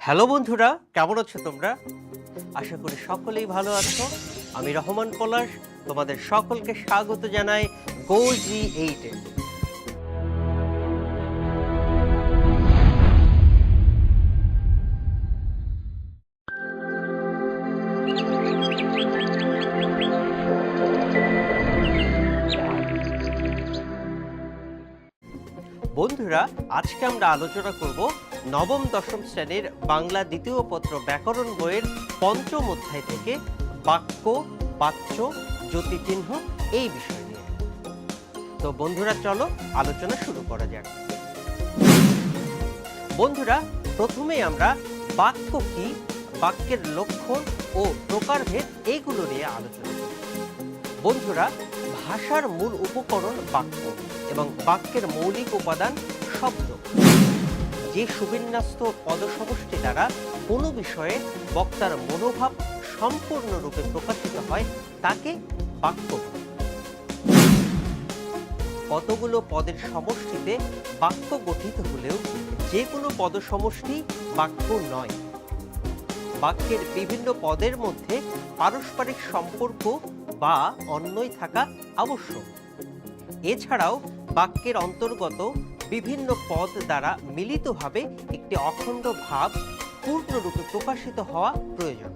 Hello বন্ধুরা, কেমন আছো তোমরা? আশা করি সকলেই ভালো আছো। আমি রহমান পলাশ, তোমাদের সকলকে স্বাগত জানাই গো জি এইটে বন্ধুরা, আজকে আমরা আলোচনা করব নবম দশম শ্রেণির বাংলা দ্বিতীয় পত্র ব্যাকরণ বইয়ের পঞ্চম অধ্যায় থেকে বাক্য, বাচ্য, জ্যোতিচিহ্ন এই বিষয় নিয়ে। তো বন্ধুরা, চলো আলোচনা শুরু করা যাক। বন্ধুরা প্রথমেই আমরা বাক্য কি, বাক্যের লক্ষণ ও প্রকারভেদ এইগুলো নিয়ে আলোচনা করব বন্ধুরা, ভাষার মূল উপকরণ বাক্য এবং বাক্যের মৌলিক উপাদান শব্দ। যে সুবিন্যস্ত পদসমষ্টি দ্বারা কোনো বিষয়ে বক্তার মনোভাব সম্পূর্ণরূপে প্রকাশিত হয়, তাকে বাক্য কতগুলো পদের সমষ্টিতে বাক্য গঠিত হলেও যে কোনো পদসমষ্টি বাক্য নয়। বাক্যের বিভিন্ন পদের মধ্যে পারস্পরিক সম্পর্ক বা অন্যই থাকা আবশ্যক। এছাড়াও বাক্যের অন্তর্গত বিভিন্ন পদ দ্বারা মিলিতভাবে একটি অখণ্ড ভাব পূর্ণরূপে প্রকাশিত হওয়া প্রয়োজন।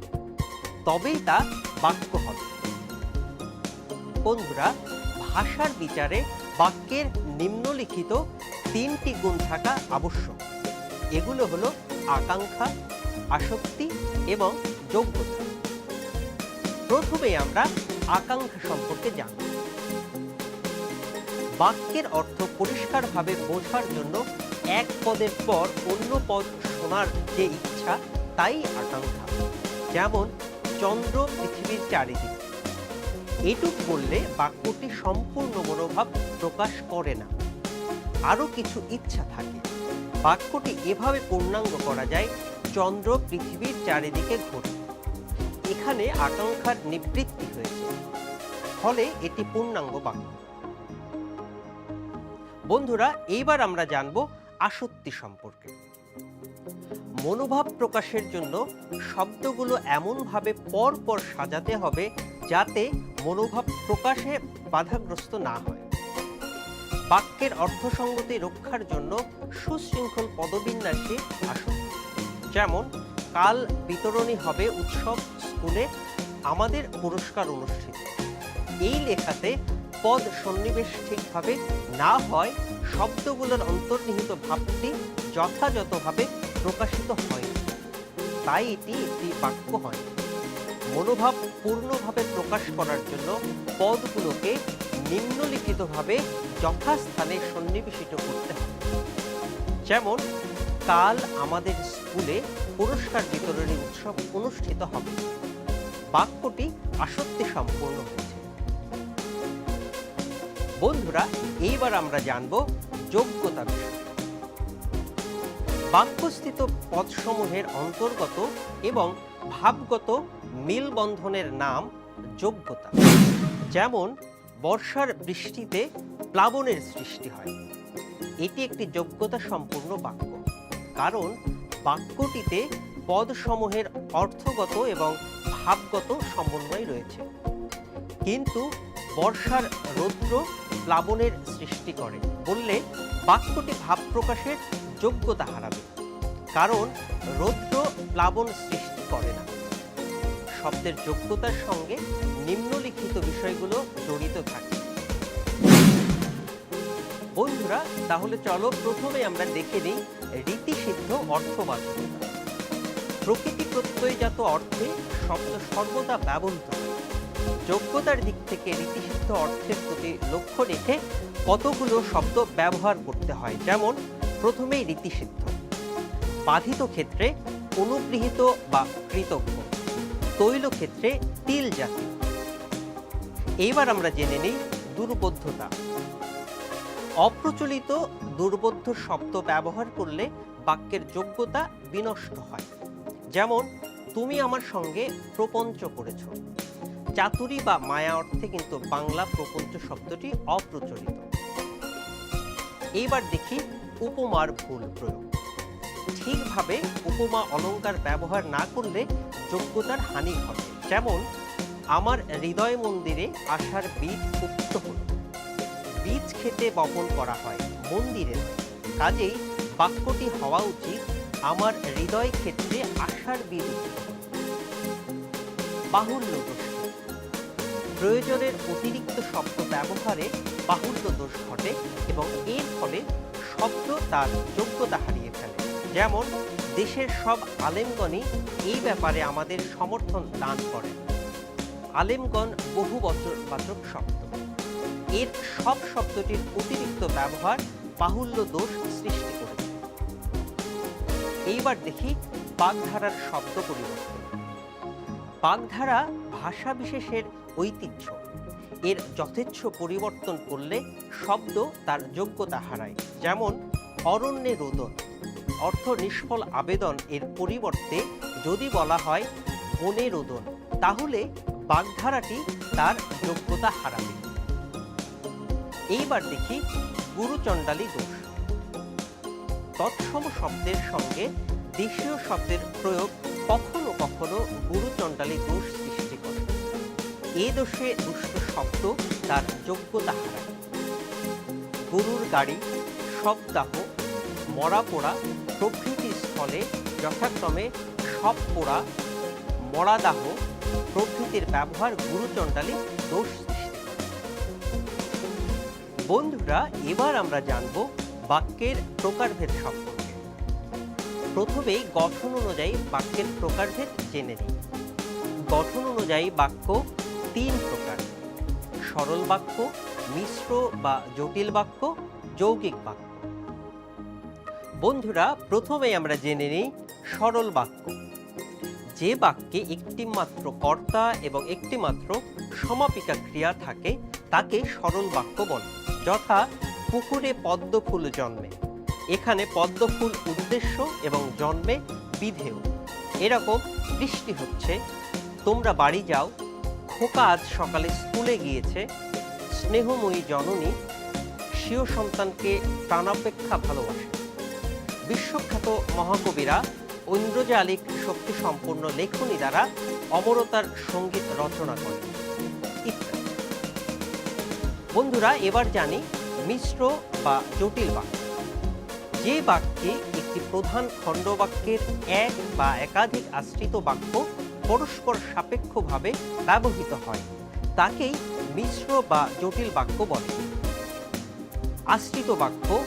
তবেই তা বাক্য হবে। বন্ধুরা, ভাষার বিচারে বাক্যের নিম্নলিখিত তিনটি গুণ থাকা আবশ্যক। এগুলো হলো আকাঙ্ক্ষা, আসক্তি এবং যোগ্যতা। প্রথমে আমরা আকাঙ্ক্ষা সম্পর্কে জানব। বাক্যের অর্থ পরিষ্কারভাবে বোঝার জন্য এক পদের পর অন্য পদ শোনার যে ইচ্ছা, তাই আকাঙ্ক্ষা। যেমন, চন্দ্র পৃথিবীর চারিদিকে। এটুক বললে বাক্যটি সম্পূর্ণ মনোভাব প্রকাশ করে না। আরও কিছু ইচ্ছা থাকে। বাক্যটি এভাবে পূর্ণাঙ্গ করা যায়, চন্দ্র পৃথিবীর চারিদিকে ঘোরে এখানে আকাঙ্ক্ষার নিবৃত্তি হয়েছে। ফলে এটি পূর্ণাঙ্গ বাক্য। বন্ধুরা এইবার আমরা জানব আসক্তি সম্পর্কে। মনোভাব প্রকাশের জন্য শব্দগুলো এমনভাবে পর পর সাজাতে হবে যাতে মনোভাব প্রকাশে বাধাগ্রস্ত না হয়। বাক্যের অর্থসঙ্গতি রক্ষার জন্য সুশৃঙ্খল পদবিন্যাসে আসক্তি। যেমন, কাল বিতরণী হবে উৎসব, স্কুলে আমাদের পুরস্কার অনুষ্ঠিত। এই লেখাতে পদ সন্নিবেশ ঠিকভাবে না হয়, শব্দগুলোর অন্তর্নিহিত ভাবটি যথাযথভাবে প্রকাশিত হয় তাই এটি একটি বাক্য হয়। মনোভাব পূর্ণভাবে প্রকাশ করার জন্য পদগুলোকে নিম্নলিখিতভাবে যথাস্থানে সন্নিবেশিত করতে হবে। যেমন, কাল আমাদের স্কুলে পুরস্কার বিতরণী উৎসব অনুষ্ঠিত হবে। বাক্যটি আসক্তি সম্পূর্ণ হয়েছে বন্ধুরা, এইবার আমরা জানব যোগ্যতা বাক্যস্থিত পদসমূহের অন্তর্গত এবং ভাবগত মিলবন্ধনের নাম যোগ্যতা। যেমন, বর্ষার বৃষ্টিতে প্লাবনের সৃষ্টি হয়। এটি একটি যোগ্যতা সম্পূর্ণ বাক্য। কারণ, বাক্যটিতে পদসমূহের অর্থগত এবং ভাবগত সমন্বয় রয়েছে। কিন্তু বর্ষার রৌদ্র প্লাবনের সৃষ্টি করে। বললে বাক্যটি ভাব প্রকাশের যোগ্যতা হারাবে। কারণ রৌদ্র প্লাবন সৃষ্টি করে না। শব্দের যোগ্যতার সঙ্গে নিম্নলিখিত বিষয়গুলো জড়িত থাকে। বন্ধুরা, তাহলে চলো প্রথমে আমরা দেখে নিই রীতিসিদ্ধ অর্থবাচকতা প্রকৃতি প্রত্যয়জাত অর্থে শব্দ সর্বদা ব্যবহৃত হয়। যোগ্যতার দিক থেকে রীতিসিদ্ধ অর্থের প্রতি লক্ষ্য রেখে কতগুলো শব্দ ব্যবহার করতে হয়, যেমন প্রথমেই রীতিসিদ্ধ, বাধিত ক্ষেত্রে অনুগৃহীত বা কৃতজ্ঞ তৈল ক্ষেত্রে তিল জাতীয় এইবার আমরা জেনে নিই দুর্বোধ্যতা। অপ্রচলিত দুর্বোধ্য শব্দ ব্যবহার করলে বাক্যের যোগ্যতা বিনষ্ট হয়। যেমন, তুমি আমার সঙ্গে প্রপঞ্চ করেছ। চাতুরি বা মায়া অর্থে কিন্তু বাংলা প্রপঞ্চ শব্দটি অপ্রচলিত। এইবার দেখি উপমার ভুল প্রয়োগ। ঠিকভাবে উপমা অলংকার ব্যবহার না করলে যোগ্যতার হানি ঘটে। যেমন, আমার হৃদয় মন্দিরে আশার বীজ উক্ত হল। বীজ খেতে বপন করা হয় মন্দিরে। কাজেই বাক্যটি হওয়া উচিত, আমার হৃদয় ক্ষেত্রে আশার বীজ। বাহুল্য প্রয়োজনের অতিরিক্ত শব্দ ব্যবহারে বাহুল্য দোষ ঘটে এবং এর ফলে শব্দ তার যোগ্যতা হারিয়ে ফেলে। যেমন, দেশের সব আলেমগণই এই ব্যাপারে আমাদের সমর্থন দান করেন। আলেমগণ বহু বছর বাচক শব্দ। এর সব শব্দটির অতিরিক্ত ব্যবহার বাহুল্য দোষ সৃষ্টি করে এইবার দেখি বাগধারার শব্দ পরিবর্তন। বাগধারা ভাষা বিশেষের ঐতিহ্য। এর যথেচ্ছ পরিবর্তন করলে শব্দ তার যোগ্যতা হারায়। যেমন, অরণ্যে রোদন। অর্থ নিষ্ফল আবেদন এর পরিবর্তে যদি বলা হয়, বনে রোদন। তাহলে বাগধারাটি তার যোগ্যতা হারাবে। এইবার দেখি গুরুচণ্ডালী দোষ। তৎসম শব্দের সঙ্গে দেশীয় শব্দের প্রয়োগ কখনো কখনো গুরুচণ্ডালী দোষ সৃষ্টি এ দোষে দুষ্ট শব্দ তার যোগ্যতা হারায় গরুর গাড়ি শবদাহ মরা পোড়া, প্রভৃতি স্থলে যথাক্রমে সব পোড়া মরাদাহ প্রভৃতির ব্যবহার গুরুচণ্ডালী দোষ বন্ধুরা, এবার আমরা জানব বাক্যের প্রকারভেদ সম্পর্কে। প্রথমেই গঠন অনুযায়ী বাক্যের প্রকারভেদ জেনে নিই। গঠন অনুযায়ী বাক্য তিন প্রকার। সরল বাক্য, মিশ্র বা জটিল বাক্য, যৌগিক বাক্য। বন্ধুরা প্রথমে আমরা জেনে নিই সরল বাক্য। যে বাক্যে একটি মাত্র কর্তা এবং একটি মাত্র সমাপিকা ক্রিয়া থাকে, তাকে সরল বাক্য বলে, যথা পুকুরে পদ্ম ফুল জন্মে। এখানে পদ্ম ফুল উদ্দেশ্য এবং জন্মে বিধেয়। এরকম বৃষ্টি হচ্ছে, তোমরা বাড়ি যাও খোকা আজ সকালে স্কুলে গিয়েছে। স্নেহময়ী জননী স্বীয় সন্তানকে প্রাণাপেক্ষা ভালোবাসে। বিশ্বখ্যাত মহাকবিরা ঐন্দ্রজালিক শক্তি সম্পন্ন লেখনী দ্বারা অমরতার সংগীত রচনা করে বন্ধুরা, এবার জানি মিশ্র বা জটিল বাক্য। যে বাক্যে একটি প্রধান খণ্ডবাক্যের এক বা একাধিক আশ্রিত বাক্য পরস্পর সাপেক্ষভাবে ব্যবহৃত হয়। তাকেই মিশ্র বা জটিল বাক্য বলে। আশ্রিত বাক্য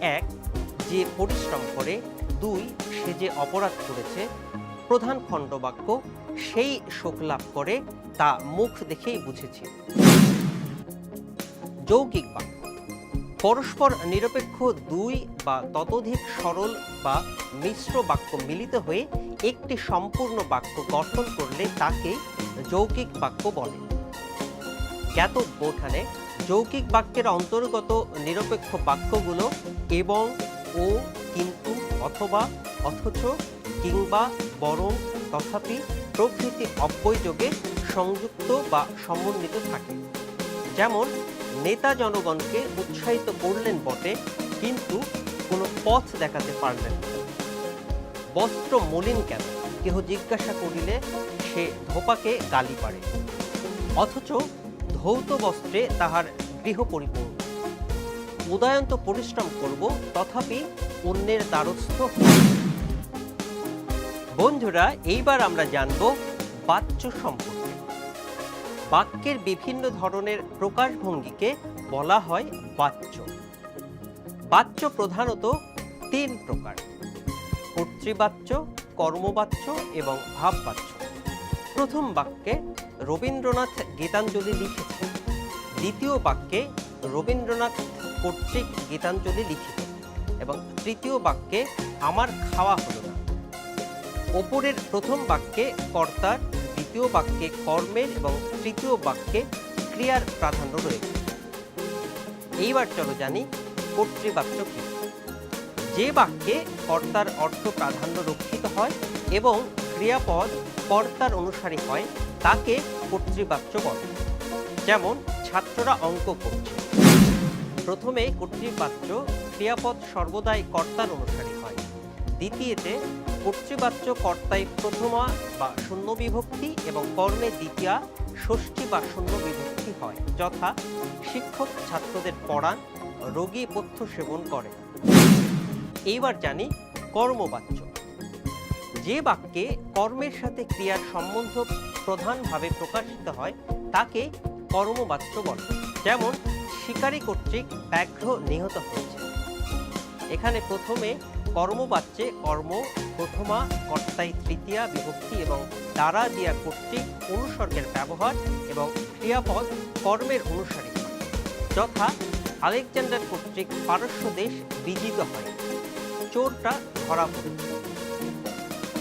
এক, যে পরিশ্রম করে। দুই, সে যে অপরাধ করেছে। প্রধান খণ্ডবাক্য সেই শোক লাভ করে, তা মুখ দেখেই বুঝেছি। যৌগিক বাক্য। পরস্পর নিরপেক্ষ দুই বা ততোধিক সরল বা মিশ্র বাক্য মিলিত হয়ে একটি সম্পূর্ণ বাক্য গঠন করলে তাকে যৌগিক বাক্য বলে। জ্ঞাতব্য এখানে যৌগিক বাক্যের অন্তর্গত নিরপেক্ষ বাক্যগুলো এবং, ও কিন্তু অথবা অথচ কিংবা বরং তথাপি প্রভৃতি অব্যয়যোগে সংযুক্ত বা সমন্বিত থাকে। যেমন নেতা জনগণকে উৎসাহিত করলেন বটে, কিন্তু কোনো পথ দেখাতে পারলেন বস্ত্র মলিন কেন? কেহ জিজ্ঞাসা করিলে সে ধোপাকে গালি পারে। অথচ ধৌত বস্ত্রে তাহার গৃহ পরিপূর্ণ। উদয়ন্ত পরিশ্রম করব, তথাপি অন্যের দ্বারস্থ বন্ধুরা, এইবার আমরা জানব বাচ্য সম্পর্কে। বাক্যের বিভিন্ন ধরনের প্রকাশভঙ্গিকে বলা হয় বাচ্য। বাচ্য প্রধানত তিন প্রকার। কর্তৃবাচ্য, কর্মবাচ্য এবং ভাববাচ্য। প্রথম বাক্যে রবীন্দ্রনাথ গীতাঞ্জলি লিখেছেন। দ্বিতীয় বাক্যে রবীন্দ্রনাথ কর্তৃক গীতাঞ্জলি লিখিত এবং তৃতীয় বাক্যে আমার খাওয়া হলো না। ওপরের প্রথম বাক্যে কর্তার দ্বিতীয় বাক্যে কর্মের এবং তৃতীয় বাক্যে ক্রিয়ার প্রাধান্য রয়েছে। এইবার চলো জানি কর্তৃবাক্য কি। যে বাক্যে কর্তার অর্থ প্রাধান্য রক্ষিত হয় এবং ক্রিয়াপদ কর্তার অনুসারী হয়, তাকে কর্তৃবাচ্য বলে। যেমন, ছাত্ররা অঙ্ক করছে। প্রথমে কর্তৃবাচ্য ক্রিয়াপদ সর্বদাই কর্তার অনুসারী হয়, দ্বিতীয়তে কর্তৃবাচ্য কর্তায় প্রথমা বা শূন্য বিভক্তি এবং কর্মে দ্বিতীয়া ষষ্ঠী বা শূন্য বিভক্তি হয়, যথা শিক্ষক ছাত্রদের পড়ান, রোগী পথ্য সেবন করে এইবার জানি কর্মবাচ্য। যে বাক্যে কর্মের সাথে ক্রিয়ার সম্বন্ধ প্রধানভাবে প্রকাশিত হয়, তাকে কর্মবাচ্য বলে। যেমন, শিকারী কর্তৃক ব্যাঘ্র নিহত হয়েছে। এখানে প্রথমে কর্মবাচ্যে কর্ম প্রথমা, কর্তাই তৃতীয়া, বিভক্তি এবং দ্বারা দিয়া কর্তৃক অনুসর্গের ব্যবহার এবং ক্রিয়াপদ কর্মের অনুসারী। যথা আলেকজান্ডার কর্তৃক পারস্য দেশ বিজিত হয়। চোরটা ধরা পড়ে।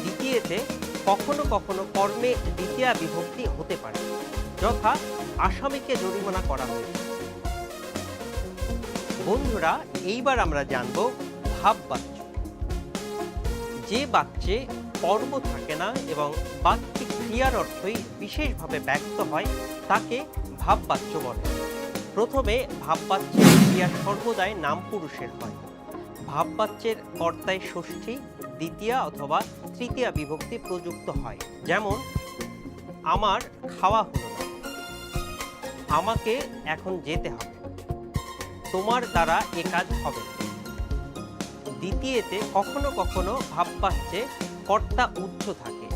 দ্বিতীয়তে, কখনো কখনো কর্মে দ্বিতীয়া বিভক্তি হতে পারে। যথা আসামিকে জরিমানা করা হয়েছে বন্ধুরা, এইবার আমরা জানব ভাব বাচ্য যে বাক্যে কর্ম থাকে না এবং বাক্যে ক্রিয়ার অর্থই বিশেষভাবে ব্যক্ত হয়, তাকে ভাব বাচ্য বলে। প্রথমে ভাব বাচ্যের ক্রিয়া সর্বদাই নাম পুরুষের হয়। ভাব বাচ্যের কর্তায় ষষ্ঠী, দ্বিতীয়া অথবা তৃতীয়া বিভক্তি প্রযুক্ত হয়। যেমন, আমার খাওয়া হলো না। আমাকে এখন যেতে হবে। তোমার দ্বারা এ কাজ হবে। দ্বিতীয়তে কখনো কখনো ভাববাচ্যে কর্তা উচ্চ থাকে।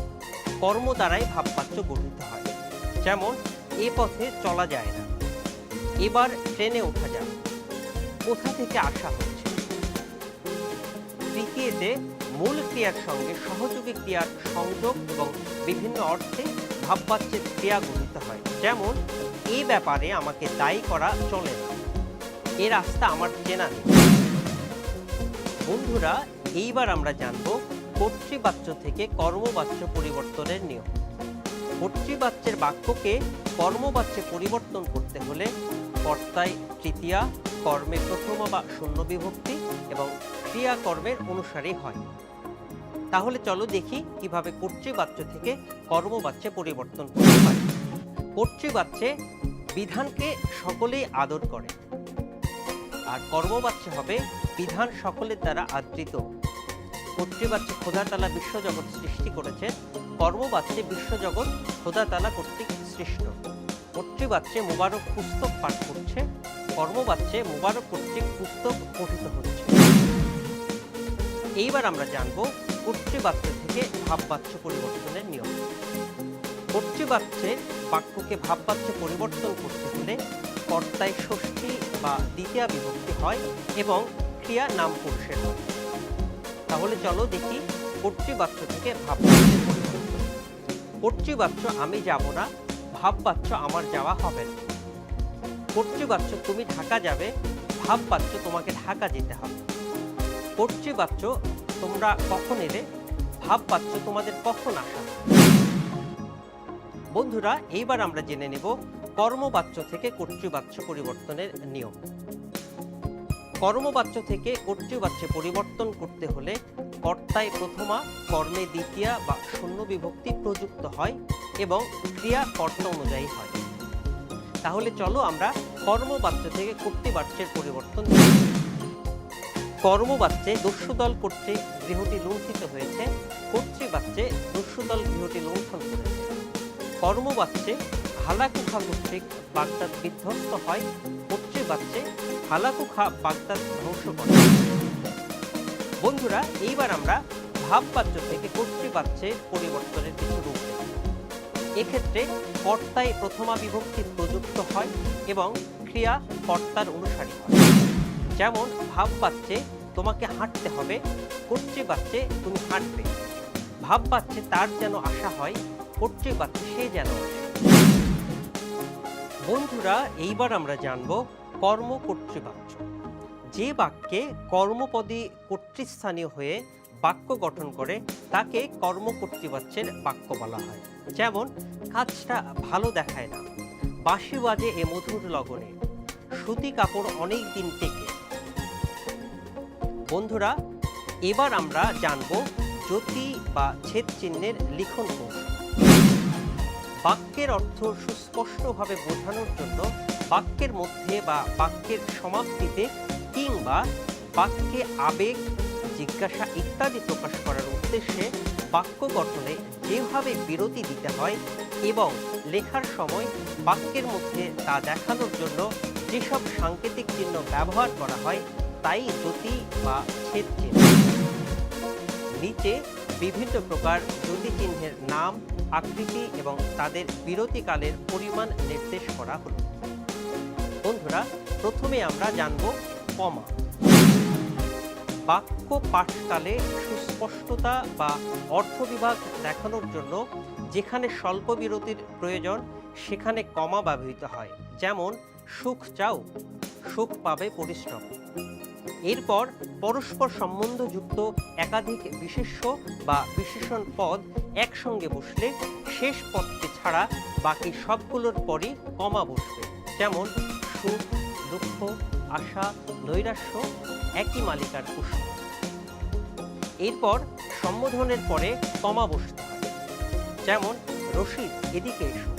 কর্ম দ্বারাই ভাববাচ্য গঠিত হয়। যেমন, এ পথে চলা যায় না। এবার ট্রেনে ওঠা যাক। কোথা থেকে আসা হচ্ছে? তৃতীয়তে, মূল ক্রিয়ার সঙ্গে সহযোগী ক্রিয়ার সংযোগ এবং বিভিন্ন অর্থে ভাববাচ্যের ক্রিয়া গঠিত হয়। যেমন এই ব্যাপারে আমাকে দায়ী করা চলে না। এ রাস্তা আমার চেনা নেই। বন্ধুরা, এইবার আমরা জানব কর্তৃবাচ্য থেকে কর্মবাচ্য পরিবর্তনের নিয়ম। কর্তৃবাচ্যের বাক্যকে কর্মবাচ্যে পরিবর্তন করতে হলে কর্তায় তৃতীয়া, কর্মে প্রথমা বা শূন্য বিভক্তি এবং ক্রিয়া কর্মের অনুসারী হয়। তাহলে চলো দেখি কীভাবে কর্তৃবাচ্য থেকে কর্মবাচ্যে পরিবর্তন করতে পারি কর্তৃবাচ্যে বিধানকে সকলেই আদর করে। আর কর্মবাচ্য হবে বিধান সকলের দ্বারা আদৃত। কর্তৃবাচ্যে খোদাতালা বিশ্বজগৎ সৃষ্টি করেছে কর্মবাচ্যে বিশ্বজগৎ খোদাতালা কর্তৃক সৃষ্ট। কর্তৃবাচ্যে মোবারক পুস্তক পাঠ করছে কর্মবাচ্যে মোবারক কর্তৃক পুস্তক পঠিত হচ্ছে। এইবার আমরা জানব কর্তৃবাচ্য থেকে ভাববাচ্য পরিবর্তনের নিয়ম। কর্তৃবাচ্যে বাক্যকে ভাববাচ্যে পরিবর্তন করতে হলে কর্তায় ষষ্ঠী বা দ্বিতীয়া বিভক্তি হয় এবং ক্রিয়া নাম পুরুষের তাহলে চলো দেখি কর্তৃবাচ্য থেকে পরিবর্তন কর্তৃবাচ্য আমি যাব না, ভাববাচ্য আমার যাওয়া হবে না। কর্তৃবাচ্য তুমি ঢাকা যাবে, ভাববাচ্য তোমাকে ঢাকা যেতে হবে। কর্তৃবাচ্য তোমরা কখন এলে, ভাববাচ্য তোমাদের কখন আসা বন্ধুরা, এইবার আমরা জেনে নেব কর্মবাচ্য থেকে কর্তৃবাচ্য পরিবর্তনের নিয়ম। কর্মবাচ্য থেকে কর্তৃবাচ্যে পরিবর্তন করতে হলে কর্তায় প্রথমা, কর্মে দ্বিতীয়া বা শূন্য বিভক্তি প্রযুক্ত হয় এবং ক্রিয়া কর্তা অনুযায়ী হয় তাহলে চলো আমরা কর্মবাচ্য থেকে কর্তৃবাচ্যের পরিবর্তন। কর্মবাচ্যে দস্যুদল কর্তৃক গৃহটি লুণ্ঠিত হয়েছে, কর্তৃবাচ্যে দস্যুদল গৃহটি লুণ্ঠন করেছে কর্মবাচ্যে হালাকুখা কর্তৃক বাগদাদ বিধ্বস্ত হয় কর্তৃবাচ্যে হালাকুখা বাগদাদ ধ্বংস করে। বন্ধুরা, এইবার আমরা ভাববাচ্য থেকে কর্তৃবাচ্যে পরিবর্তনের কিছু রূপ এক্ষেত্রে কর্তায় প্রথমা বিভক্তি প্রযুক্ত হয় এবং ক্রিয়া কর্তার অনুসারী হয়। যেমন ভাব ভাববাচ্যে তোমাকে হাঁটতে হবে কর্তৃবাচ্যে তুমি হাঁটবে। ভাব ভাববাচ্যে তার যেন আশা হয় কর্তৃবাচ্যে সে যেন বন্ধুরা, এইবার আমরা জানব কর্ম কর্তৃবাচ্য যে বাক্যে কর্মপদী কর্তৃস্থানীয় হয়ে বাক্য গঠন করে, তাকে কর্ম কর্তৃবাচ্যের বাক্য বলা হয়। যেমন, কাজটা ভালো দেখায় না, বাঁশি বাজে এ মধুর লগনে, সুতি কাপড় অনেক দিন টেকে। বন্ধুরা, এবার আমরা জানব জ্যোতি বা ছেদ চিহ্নের লিখন বাক্যের অর্থ সুস্পষ্টভাবে বোঝানোর জন্য বাক্যের মধ্যে বা বাক্যের সমাপ্তিতে কিংবা বাক্যে আবেগ, জিজ্ঞাসা ইত্যাদি প্রকাশ করার উদ্দেশ্যে বাক্য গঠনে যেভাবে বিরতি দিতে হয় এবং লেখার সময় বাক্যের মধ্যে তা দেখানোর জন্য যেসব সাংকেতিক চিহ্ন ব্যবহার করা হয়, তাই জ্যোতি বা ছেদ চিহ্ন। নিচে বিভিন্ন প্রকার জ্যোতি চিহ্নের নাম, আকৃতি এবং তাদের বিরতিকালের পরিমাণ নির্দেশ করা হলো। বন্ধুরা, প্রথমে আমরা জানব কমা। বাক্য পাঠকালে সুস্পষ্টতা বা অর্থবিভাগ দেখানোর জন্য যেখানে স্বল্প বিরতির প্রয়োজন, সেখানে কমা ব্যবহৃত হয়। যেমন, সুখ চাও, সুখ পাবে পরিশ্রম। এরপর পরস্পর সম্বন্ধযুক্ত একাধিক বিশেষ্য বা বিশেষণ পদ একসঙ্গে বসলে শেষ পদটি ছাড়া বাকি সবগুলোর পরই কমা বসবে। যেমন সুখ, দুঃখ, আশা, নৈরাশ্য, একই মালিকার পুষ্প। এরপর সম্বোধনের পরে কমা বসতে হয় যেমন রশিদ এদিকে এসো।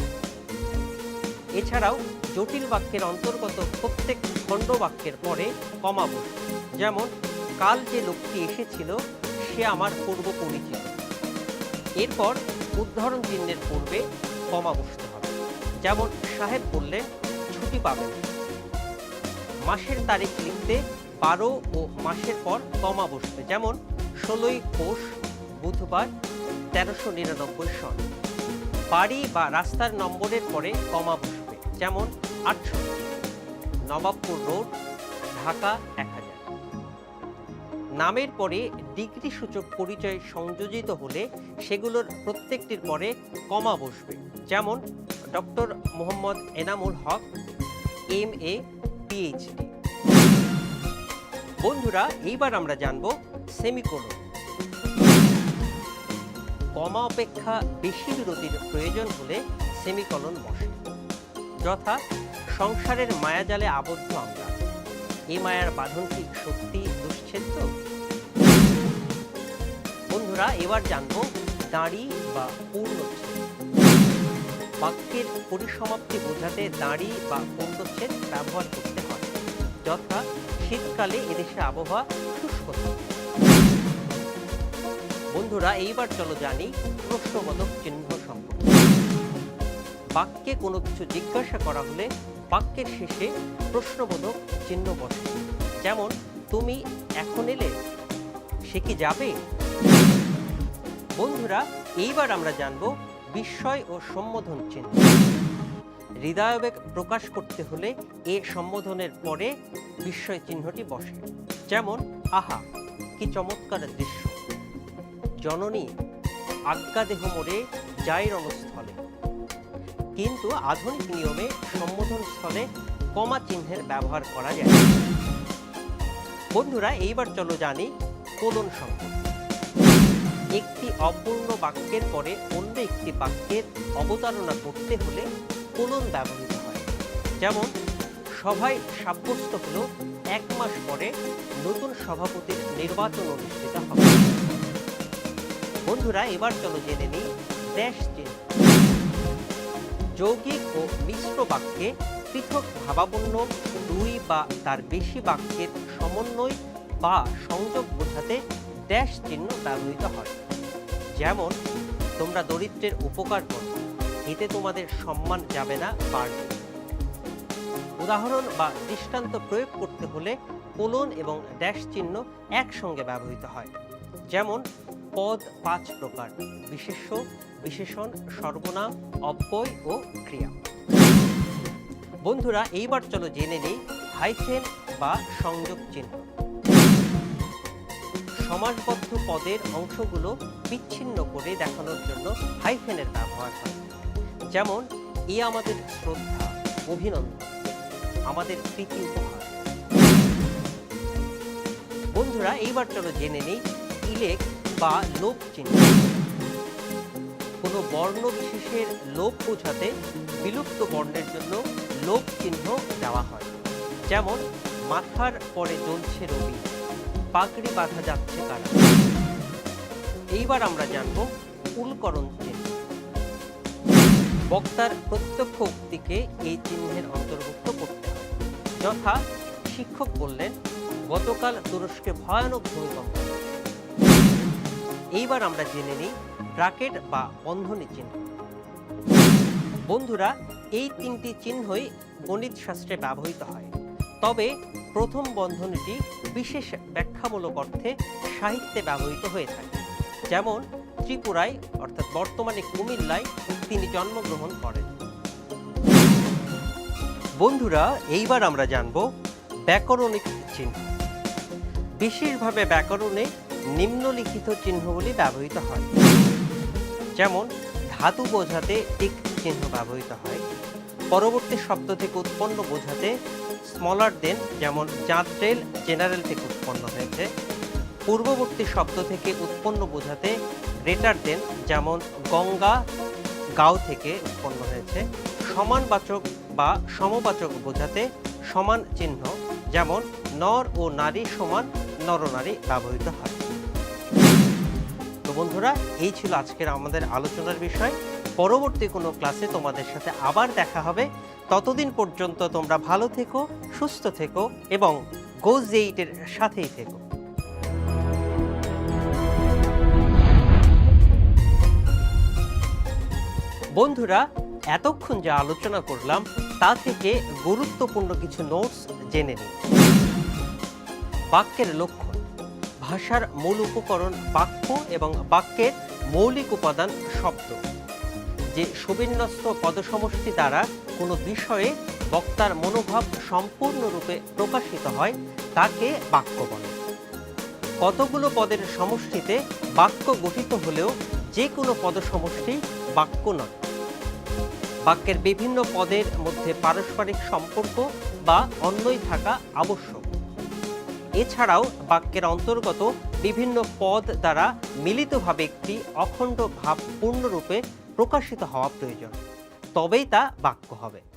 এছাড়াও জটিল বাক্যের অন্তর্গত প্রত্যেক খণ্ড বাক্যের পরে কমা বসবে যেমন, কাল যে লোকটি এসেছিল, সে আমার পূর্ব পরিচিত এরপর উদাহরণ চিহ্নের পূর্বে কমা বসতে হবে। যেমন, সাহেব বললেন, ছুটি পাবেন। মাসের তারিখ লিখতে বারো ও মাসের পর কমা বসবে। যেমন, ষোলোই পৌষ, বুধবার, তেরোশো নিরানব্বই সন। বাড়ি বা রাস্তার নম্বরের পরে কমা বসবে। যেমন নবাবপুর রোড, ঢাকা এক হাজার। নামের পরে ডিগ্রি সূচক পরিচয় সংযোজিত হলে সেগুলোর প্রত্যেকটির পরে কমা বসবে। যেমন doctor Mohammad Enamul Haque, M A, PhD. বন্ধুরা, এইবার আমরা জানব সেমিকোলন। কমা অপেক্ষা বেশি বিরতির প্রয়োজন হলে সেমিকলন বসে। যথা সংসারের মায়াজালে আবদ্ধ আমরা। এই মায়ার বাঁধন কি সত্যি দুশ্ছেদ্য বন্ধুরা, এবার জানব দাঁড়ি বা পূর্ণচ্ছেদ। বাক্যের পরিসমাপ্তি বোঝাতে দাঁড়ি বা পূর্ণচ্ছেদ ব্যবহার করতে হয়, যথা শীতকালে এদেশে আবহাওয়া শুষ্ক বন্ধুরা, এইবার চলো জানি প্রশ্নবোধক চিহ্ন। বাক্যে কোনো কিছু জিজ্ঞাসা করা হলে বাক্যের শেষে প্রশ্নবোধক চিহ্ন বসে। যেমন, তুমি এখন এলে, সে কি যাবে? বন্ধুরা, এইবার আমরা জানব বিস্ময় ও সম্বোধন চিহ্ন। হৃদয়বেগ প্রকাশ করতে হলে এ সম্বোধনের পরে বিস্ময় চিহ্নটি বসে। যেমন, আহা, কি চমৎকার দৃশ্য। জননী, আজ্ঞাদেহ মোড়ে যাই রণস্থলে কিন্তু আধুনিক নিয়মে সম্বোধন স্থলে কমা চিহ্নের ব্যবহার করা যায়। বন্ধুরা, এইবার চলো জানি কোলন সম্পর্কে একটি অপূর্ণ বাক্যের পরে অন্য একটি বাক্যের অবতারণা করতে হলে কোলন ব্যবহৃত হয়। যেমন, সভায় সাব্যস্ত হলো এক মাস পরে নতুন সভাপতির নির্বাচন অনুষ্ঠিত হবে। বন্ধুরা, এবার চলো জেনে নিই ড্যাশ চিহ্ন যৌগিক ও মিশ্র বাক্যে পৃথক ভাবাপন্ন দুই বা তার বেশি বাক্যের সমন্বয় বা সংযোগ বোঝাতে ড্যাশ চিহ্ন ব্যবহৃত হয়। যেমন, তোমরা দরিদ্রের উপকার করো, এতে তোমাদের সম্মান যাবে না, বাড়বে উদাহরণ বা দৃষ্টান্ত প্রয়োগ করতে হলে কোলন এবং ড্যাশ চিহ্ন একসঙ্গে ব্যবহৃত হয়। যেমন, পদ পাঁচ প্রকার, বিশেষ্য বিশেষণ, সর্বনাম, অব্যয় ও ক্রিয়া। বন্ধুরা, এইবার চলো জেনে নিই হাইফেন বা সংযোগ চিহ্ন। সমাসবদ্ধ পদের অংশগুলো বিচ্ছিন্ন করে দেখানোর জন্য হাইফেনের ব্যবহার হয়। যেমন, এ আমাদের শ্রদ্ধা, অভিনন্দন, আমাদের প্রীতি উপহার। বন্ধুরা, এইবার চলো জেনে নিই ইলেক বা লোপ চিহ্ন। কোনো বর্ণ বিশেষের লোপ বোঝাতে বিলুপ্ত বর্ণের জন্য লোপ চিহ্ন দেওয়া হয়। যেমন, মাথার পরে জ্বলছে রবি, পাগড়ি বাঁধা যাচ্ছে কারা। এইবার আমরা জানব উলকরণ চিহ্ন। বক্তার প্রত্যক্ষ উক্তিকে এই চিহ্নের অন্তর্ভুক্ত করতে হয় যথা শিক্ষক বললেন, গতকাল তুরস্কে ভয়ানক ভূমিকম্প। এইবার আমরা জেনে নিই ব্রাকেট বা বন্ধনী চিহ্ন। বন্ধুরা, এই তিনটি চিহ্নই গণিত শাস্ত্রে ব্যবহৃত হয়। তবে প্রথম বন্ধনীটি বিশেষ ব্যাখ্যামূলক অর্থে সাহিত্যে ব্যবহৃত হয়ে থাকে। যেমন, ত্রিপুরায়, অর্থাৎ বর্তমানে কুমিল্লায় তিনি জন্মগ্রহণ করেন। বন্ধুরা, এইবার আমরা জানব ব্যাকরণিক চিহ্ন। বিশেষভাবে ব্যাকরণে নিম্নলিখিত চিহ্নগুলি ব্যবহৃত হয়। যেমন ধাতু বোঝাতে টিক চিহ্ন ব্যবহৃত হয়, পরবর্তী শব্দ থেকে উৎপন্ন বোঝাতে স্মলার দেন যেমন জাত্রেল জেনারেল থেকে উৎপন্ন হয়েছে, পূর্ববর্তী শব্দ থেকে উৎপন্ন বোঝাতে গ্রেটার দেন যেমন গঙ্গা, গাও থেকে উৎপন্ন হয়েছে সমানবাচক বা সমবাচক বোঝাতে সমান চিহ্ন যেমন নর ও নারী সমান নরনারী ব্যবহৃত হয়। বন্ধুরা, এই ছিল আজকের আমাদের আলোচনার বিষয়। পরবর্তী কোনো ক্লাসে তোমাদের সাথে আবার দেখা হবে। ততদিন পর্যন্ত তোমরা ভালো থেকো, সুস্থ থেকো এবং গোজ এইটের সাথেই থেকো। বন্ধুরা, এতক্ষণ যা আলোচনা করলাম, তা থেকে গুরুত্বপূর্ণ কিছু নোটস জেনে নিই। বাক্যের লক্ষণ ভাষার মূল উপকরণ বাক্য এবং বাক্যের মৌলিক উপাদান শব্দ, যে সুবিন্যস্ত পদসমষ্টি দ্বারা কোনো বিষয়ে বক্তার মনোভাব সম্পূর্ণরূপে প্রকাশিত হয়, তাকে বাক্য বলে। কতগুলো পদের সমষ্টিতে বাক্য গঠিত হলেও যে কোনো পদসমষ্টি বাক্য নয়। বাক্যের বিভিন্ন পদের মধ্যে পারস্পরিক সম্পর্ক বা অন্যই থাকা আবশ্যক। এছাড়াও বাক্যের অন্তর্গত বিভিন্ন পদ দ্বারা মিলিতভাবে একটি অখণ্ড ভাব পূর্ণরূপে প্রকাশিত হওয়া প্রয়োজন। তবেই তা বাক্য হবে।